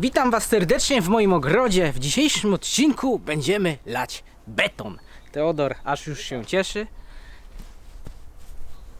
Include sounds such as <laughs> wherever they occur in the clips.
Witam Was serdecznie w moim ogrodzie. W dzisiejszym odcinku będziemy lać beton. Teodor aż już się cieszy.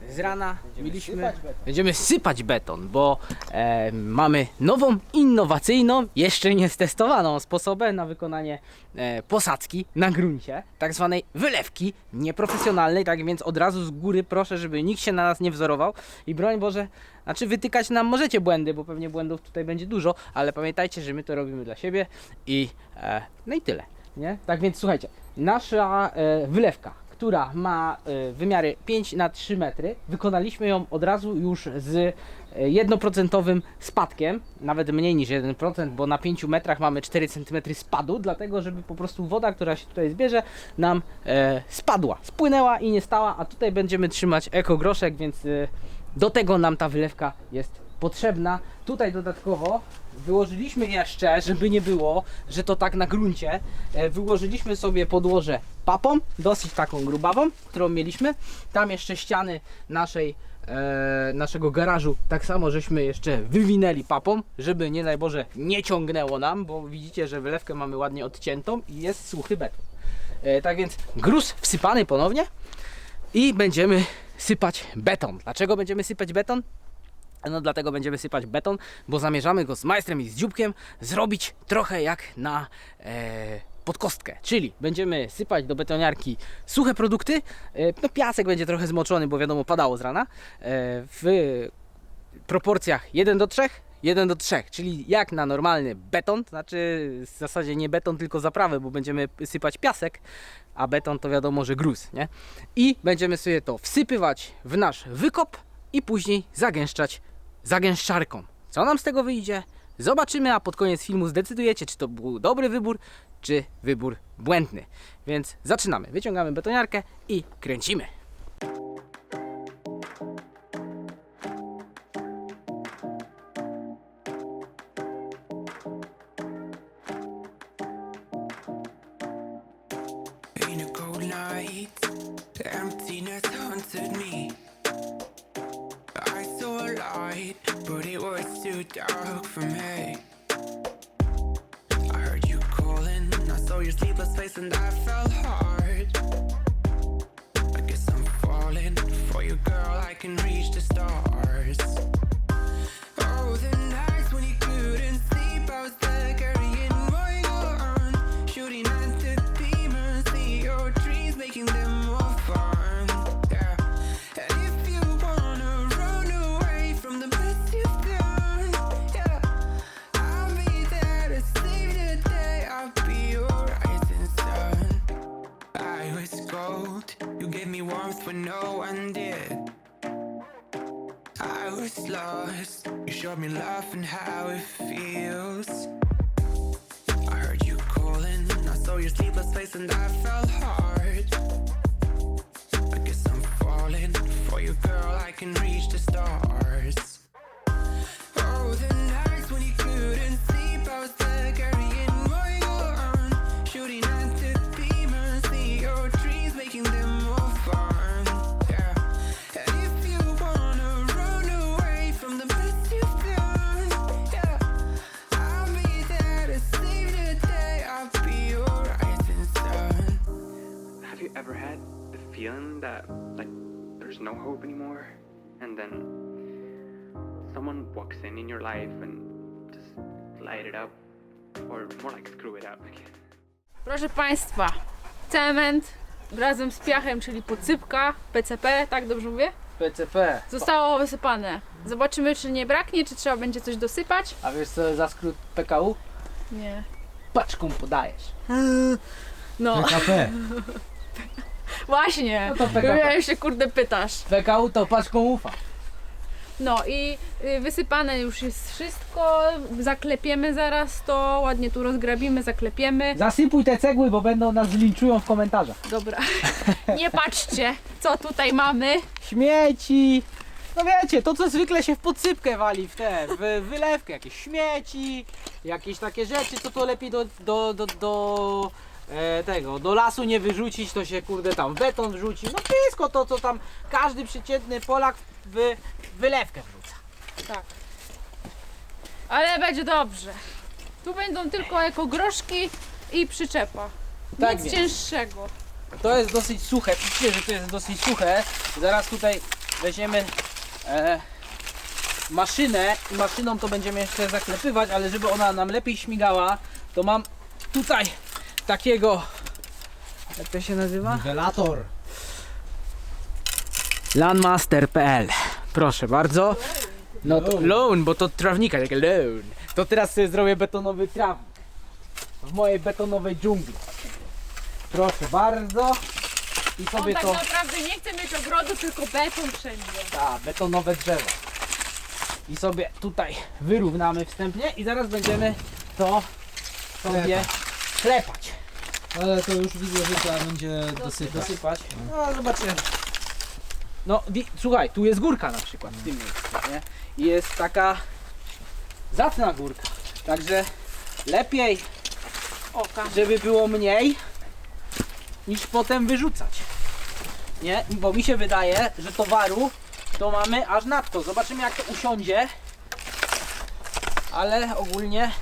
Z rana mieliśmy. Będziemy sypać beton, bo e, mamy nową, innowacyjną, jeszcze nie stestowaną sposobem na wykonanie e, posadzki na gruncie, tak zwanej wylewki nieprofesjonalnej. Tak więc od razu z góry proszę, żeby nikt się na nas nie wzorował i broń Boże, znaczy wytykać nam możecie błędy, bo pewnie błędów tutaj będzie dużo, ale pamiętajcie, że my to robimy dla siebie i e, no i tyle. Nie? Tak więc słuchajcie, nasza e, wylewka, która ma e, wymiary 5 na 3 metry, wykonaliśmy ją od razu już z e, jednoprocentowym spadkiem, nawet mniej niż 1%, bo na 5 metrach mamy 4 cm spadu, dlatego żeby po prostu woda, która się tutaj zbierze, nam e, spadła, spłynęła i nie stała, a tutaj będziemy trzymać ekogroszek, więc e, do tego nam ta wylewka jest potrzebna. Tutaj dodatkowo wyłożyliśmy jeszcze, żeby nie było, że to tak na gruncie, e, wyłożyliśmy sobie podłoże papą, dosyć taką grubawą, którą mieliśmy. Tam jeszcze ściany naszej, e, naszego garażu tak samo żeśmy jeszcze wywinęli papą, żeby nie daj Boże nie ciągnęło nam, bo widzicie, że wylewkę mamy ładnie odciętą i jest suchy beton. E, tak więc gruz wsypany ponownie i będziemy sypać beton. Dlaczego będziemy sypać beton? No dlatego będziemy sypać beton, bo zamierzamy go z majstrem i z dzióbkiem zrobić trochę jak na e, podkostkę. Czyli będziemy sypać do betoniarki suche produkty. E, no piasek będzie trochę zmoczony, bo wiadomo padało z rana. E, w proporcjach 1 do 3. 1 do 3, czyli jak na normalny beton, to znaczy w zasadzie nie beton, tylko zaprawę, bo będziemy sypać piasek, a beton to wiadomo, że gruz, nie? I będziemy sobie to wsypywać w nasz wykop i później zagęszczać zagęszczarką. Co nam z tego wyjdzie? Zobaczymy, a pod koniec filmu zdecydujecie, czy to był dobry wybór, czy wybór błędny. Więc zaczynamy. Wyciągamy betoniarkę i kręcimy. Cold emptiness haunted me. Light, but it was too dark for me. I heard you calling, I saw your sleepless face, and I felt hard. I guess I'm falling for you, girl. I can reach the stars. Feeling that like there's no hope anymore and then someone walks in in your life and just light it up or more like screw it up? Proszę Państwa, cement razem z piachem, czyli podsypka, PCP, tak dobrze mówię? PCP. Zostało wysypane. Zobaczymy, czy nie braknie, czy trzeba będzie coś dosypać. A wiesz co za skrót PKU? Nie. Paczką podajesz. No, PKP. <laughs> właśnie. No to. Ja się kurde pytasz. PKU to paczką ufa. No i y, wysypane już jest wszystko. Zaklepiemy zaraz to, ładnie tu rozgrabimy, zaklepiemy. Zasypuj te cegły, bo będą nas zlinczują w komentarzach. Dobra. <laughs> Nie patrzcie, co tutaj mamy. Śmieci! No wiecie, to co zwykle się w podsypkę wali, w te, w wylewkę, jakieś śmieci, jakieś takie rzeczy, co to lepiej do, do, do, do e, tego, do lasu nie wyrzucić, to się kurde tam w beton wrzuci, no wszystko to, co tam każdy przeciętny Polak w wylewkę wrzuca. Tak. Ale będzie dobrze. Tu będą tylko jako groszki i przyczepa. Tak Nic więc. cięższego. To jest dosyć suche, piszcie, że to jest dosyć suche. Zaraz tutaj weźmiemy e, maszynę i maszyną to będziemy jeszcze zaklepywać, ale żeby ona nam lepiej śmigała, to mam tutaj takiego, jak to się nazywa? Niwelator. Landmaster.pl Proszę bardzo. No to loan, bo to trawnika, jak loan. To teraz sobie zrobię betonowy trawnik. W mojej betonowej dżungli. Proszę bardzo. I On sobie tak to... naprawdę nie chce mieć ogrodu, tylko beton wszędzie. Ta, betonowe drzewo. I sobie tutaj wyrównamy wstępnie i zaraz będziemy to sobie klepać. Ale to już widzę, że trzeba będzie dosypać. Dosypać. No zobaczymy. No wi- słuchaj, tu jest górka na przykład w tym miejscu, nie? I jest taka zacna górka. Także lepiej, Oka. żeby było mniej niż potem wyrzucać. Nie? Bo mi się wydaje, że towaru to mamy aż nadto. Zobaczymy jak to usiądzie. Ale ogólnie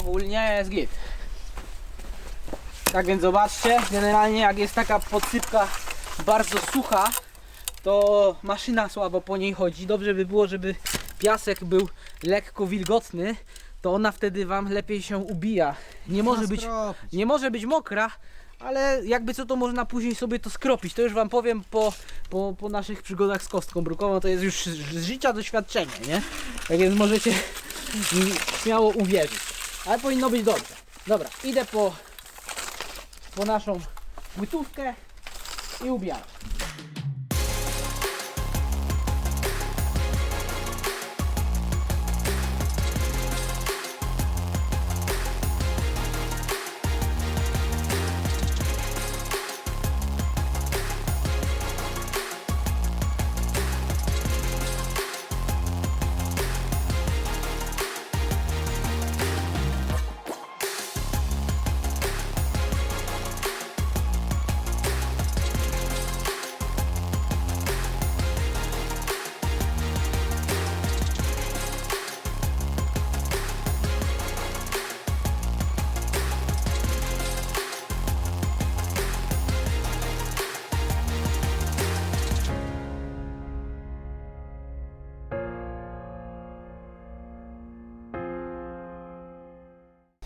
ogólnie jest git. Tak więc zobaczcie, generalnie jak jest taka podsypka bardzo sucha, to maszyna słabo po niej chodzi. Dobrze by było, żeby piasek był lekko wilgotny, to ona wtedy wam lepiej się ubija. Nie może być, nie może być mokra, ale jakby co to można później sobie to skropić. To już wam powiem po, po, po naszych przygodach z kostką brukową, to jest już z życia doświadczenie, nie? Tak więc możecie mi śmiało uwierzyć. Ale powinno być dobrze. Dobra, idę po, po naszą płytówkę i ubijam.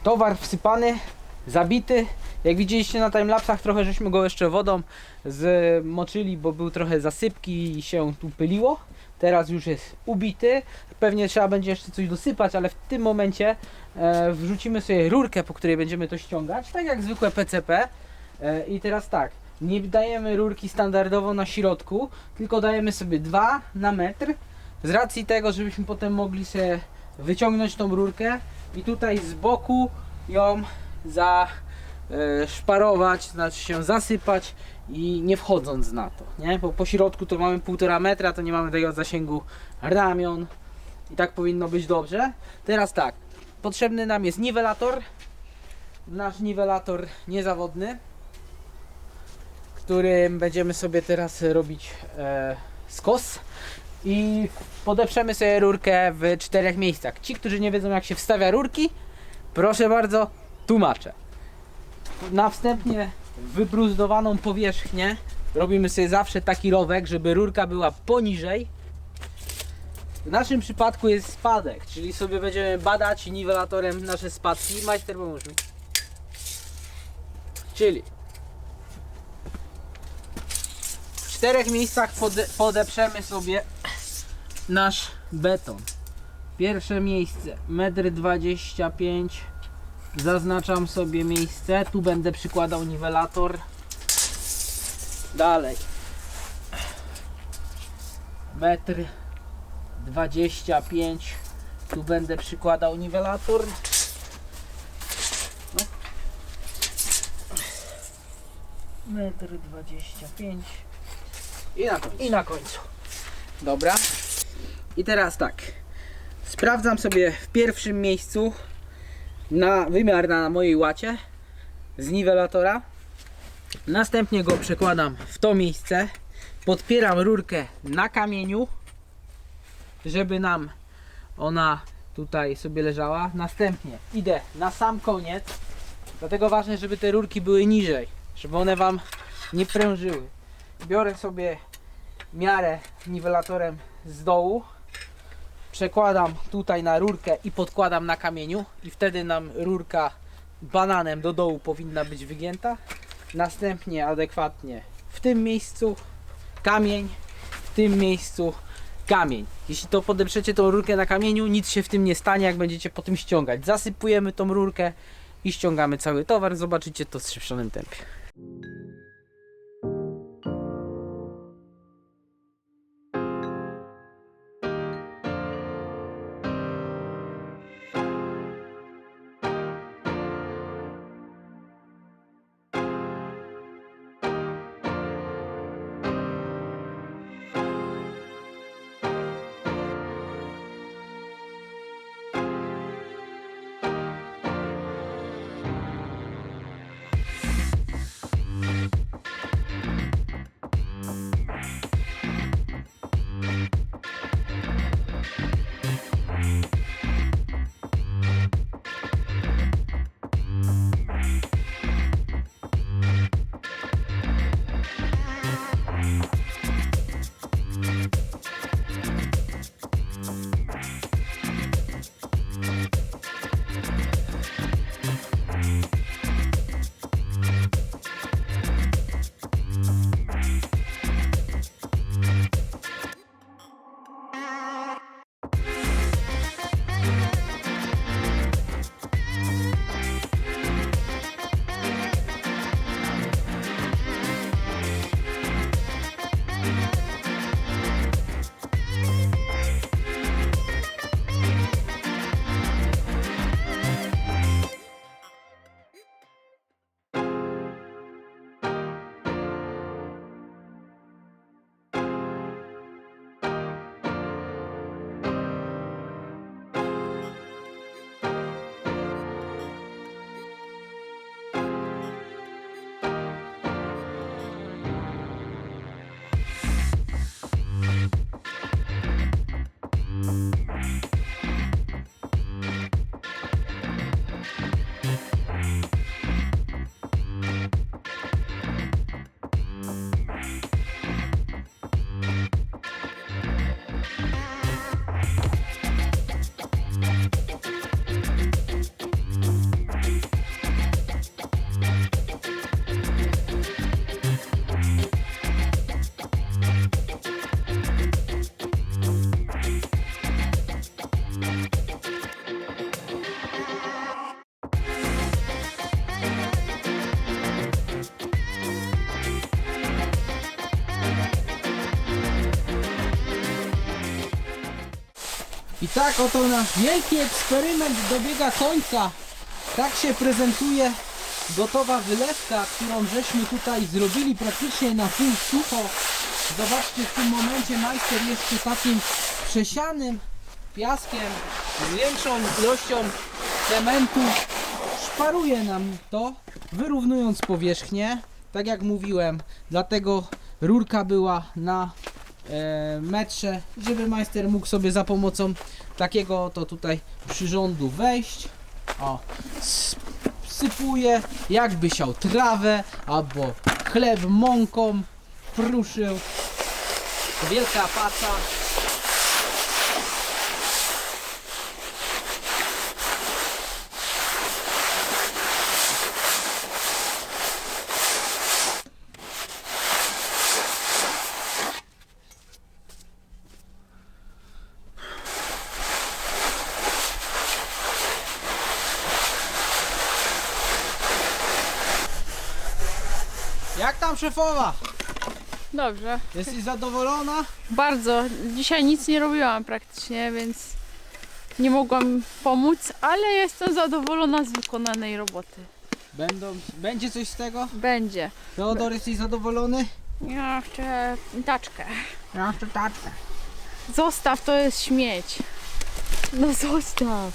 Towar wsypany, zabity. Jak widzieliście na timelapsach, trochę żeśmy go jeszcze wodą zmoczyli, bo był trochę zasypki i się tu pyliło. Teraz już jest ubity. Pewnie trzeba będzie jeszcze coś dosypać, ale w tym momencie e, wrzucimy sobie rurkę, po której będziemy to ściągać, tak jak zwykłe PCP. E, I teraz tak, nie dajemy rurki standardowo na środku, tylko dajemy sobie dwa na metr. Z racji tego, żebyśmy potem mogli sobie wyciągnąć tą rurkę i tutaj z boku ją za e, szparować, znaczy się zasypać i nie wchodząc na to, nie? Bo po środku to mamy półtora metra, to nie mamy tego zasięgu ramion i tak powinno być dobrze. Teraz tak, potrzebny nam jest niwelator, nasz niwelator niezawodny, którym będziemy sobie teraz robić e, skos i podeprzemy sobie rurkę w czterech miejscach. Ci, którzy nie wiedzą jak się wstawia rurki, proszę bardzo, tłumaczę. Na wstępnie wybruzdowaną powierzchnię robimy sobie zawsze taki rowek, żeby rurka była poniżej. W naszym przypadku jest spadek, czyli sobie będziemy badać niwelatorem nasze spadki. Majster pomóż mi. Czyli w czterech miejscach pode, podeprzemy sobie nasz beton. Pierwsze miejsce 1,25 m. Zaznaczam sobie miejsce. Tu będę przykładał niwelator. Dalej. Metr 25 Tu będę przykładał niwelator. No. Metr 25 I na końcu. I na końcu. Dobra. I teraz tak. Sprawdzam sobie w pierwszym miejscu na wymiar na mojej łacie z niwelatora. Następnie go przekładam w to miejsce. Podpieram rurkę na kamieniu, żeby nam ona tutaj sobie leżała. Następnie idę na sam koniec, dlatego ważne, żeby te rurki były niżej, żeby one Wam nie prężyły. Biorę sobie miarę niwelatorem z dołu, przekładam tutaj na rurkę i podkładam na kamieniu i wtedy nam rurka bananem do dołu powinna być wygięta. Następnie adekwatnie w tym miejscu kamień, w tym miejscu kamień. Jeśli to podeprzecie tą rurkę na kamieniu, nic się w tym nie stanie, jak będziecie po tym ściągać. Zasypujemy tą rurkę i ściągamy cały towar. Zobaczycie to w szybszonym tempie. I tak oto nasz wielki eksperyment dobiega końca. Tak się prezentuje gotowa wylewka, którą żeśmy tutaj zrobili praktycznie na pół sucho. Zobaczcie, w tym momencie majster jeszcze takim przesianym piaskiem z większą ilością cementu szparuje nam to, wyrównując powierzchnię. Tak jak mówiłem, dlatego rurka była na metrze, żeby majster mógł sobie za pomocą takiego to tutaj przyrządu wejść. O, sypuje, jakby siał trawę albo chleb mąką, pruszył. Wielka paca. Jak tam szefowa? Dobrze. Jesteś zadowolona? Bardzo. Dzisiaj nic nie robiłam praktycznie, więc nie mogłam pomóc, ale jestem zadowolona z wykonanej roboty. Będą, będzie coś z tego? Będzie. Teodor, jesteś zadowolony? Ja chcę taczkę. Ja jeszcze taczkę. Zostaw, to jest śmieć. No zostaw.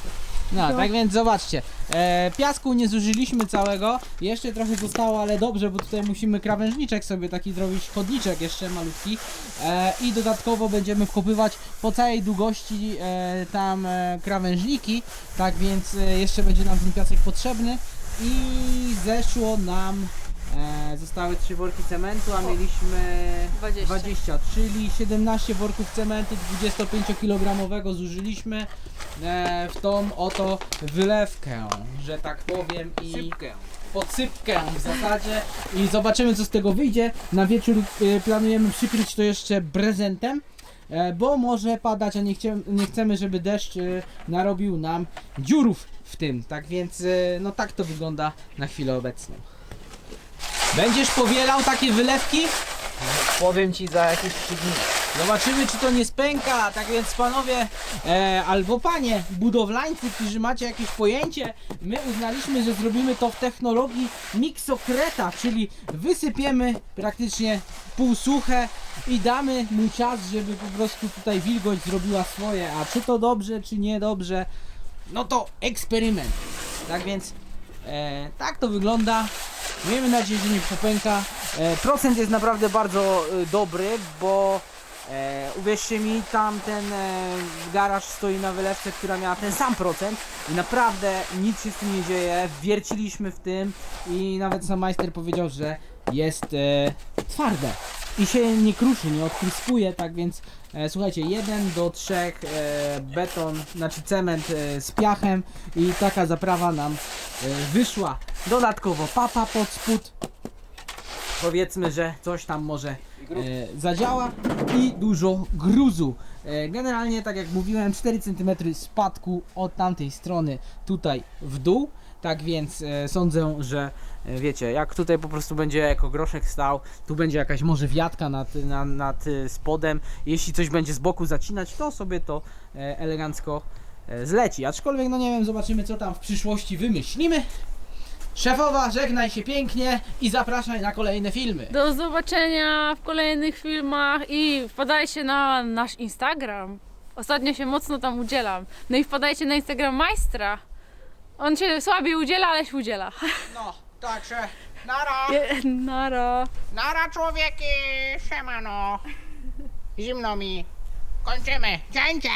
No, tak więc zobaczcie. E, piasku nie zużyliśmy całego. Jeszcze trochę zostało, ale dobrze, bo tutaj musimy krawężniczek sobie taki zrobić, chodniczek jeszcze malutki. E, I dodatkowo będziemy wkopywać po całej długości e, tam e, krawężniki. Tak więc e, jeszcze będzie nam ten piasek potrzebny. I zeszło nam. E, zostały trzy worki cementu, a mieliśmy 20. 20, czyli 17 worków cementu 25-kilogramowego zużyliśmy e, w tą oto wylewkę, że tak powiem i podsypkę w zasadzie i zobaczymy co z tego wyjdzie. Na wieczór e, planujemy przykryć to jeszcze prezentem. E, bo może padać, a nie, chcie, nie chcemy, żeby deszcz e, narobił nam dziurów w tym. Tak więc, e, no tak to wygląda na chwilę obecną. Będziesz powielał takie wylewki? Powiem ci za jakieś 3 dni. Zobaczymy, czy to nie spęka. Tak więc, panowie e, albo panie budowlańcy, którzy macie jakieś pojęcie, my uznaliśmy, że zrobimy to w technologii miksokreta, czyli wysypiemy praktycznie półsuche i damy mu czas, żeby po prostu tutaj wilgoć zrobiła swoje. A czy to dobrze, czy nie dobrze, no to eksperyment. Tak więc, e, tak to wygląda. Miejmy nadzieję, że nie popęka. E, procent jest naprawdę bardzo e, dobry, bo e, uwierzcie mi, tam ten e, garaż stoi na wylewce, która miała ten sam procent i naprawdę nic się z tym nie dzieje. Wierciliśmy w tym i nawet sam majster powiedział, że jest e, twarde i się nie kruszy, nie odpryskuje, tak więc e, słuchajcie, 1 do 3 e, beton, znaczy cement e, z piachem i taka zaprawa nam e, wyszła. Dodatkowo papa pod spód. Powiedzmy, że coś tam może e, zadziała i dużo gruzu. E, generalnie, tak jak mówiłem, 4 cm spadku od tamtej strony tutaj w dół. Tak więc e, sądzę, że e, wiecie, jak tutaj po prostu będzie jako groszek stał, tu będzie jakaś może wiatka nad, nad, nad e, spodem. Jeśli coś będzie z boku zacinać, to sobie to e, elegancko e, zleci. Aczkolwiek, no nie wiem, zobaczymy co tam w przyszłości wymyślimy. Szefowa, żegnaj się pięknie i zapraszaj na kolejne filmy. Do zobaczenia w kolejnych filmach i wpadajcie na nasz Instagram. Ostatnio się mocno tam udzielam. No i wpadajcie na Instagram majstra. On się słabiej udziela, ale się udziela. No, także nara, Nara. Nara człowieki, siemano. Zimno mi. Kończymy. Cięcie.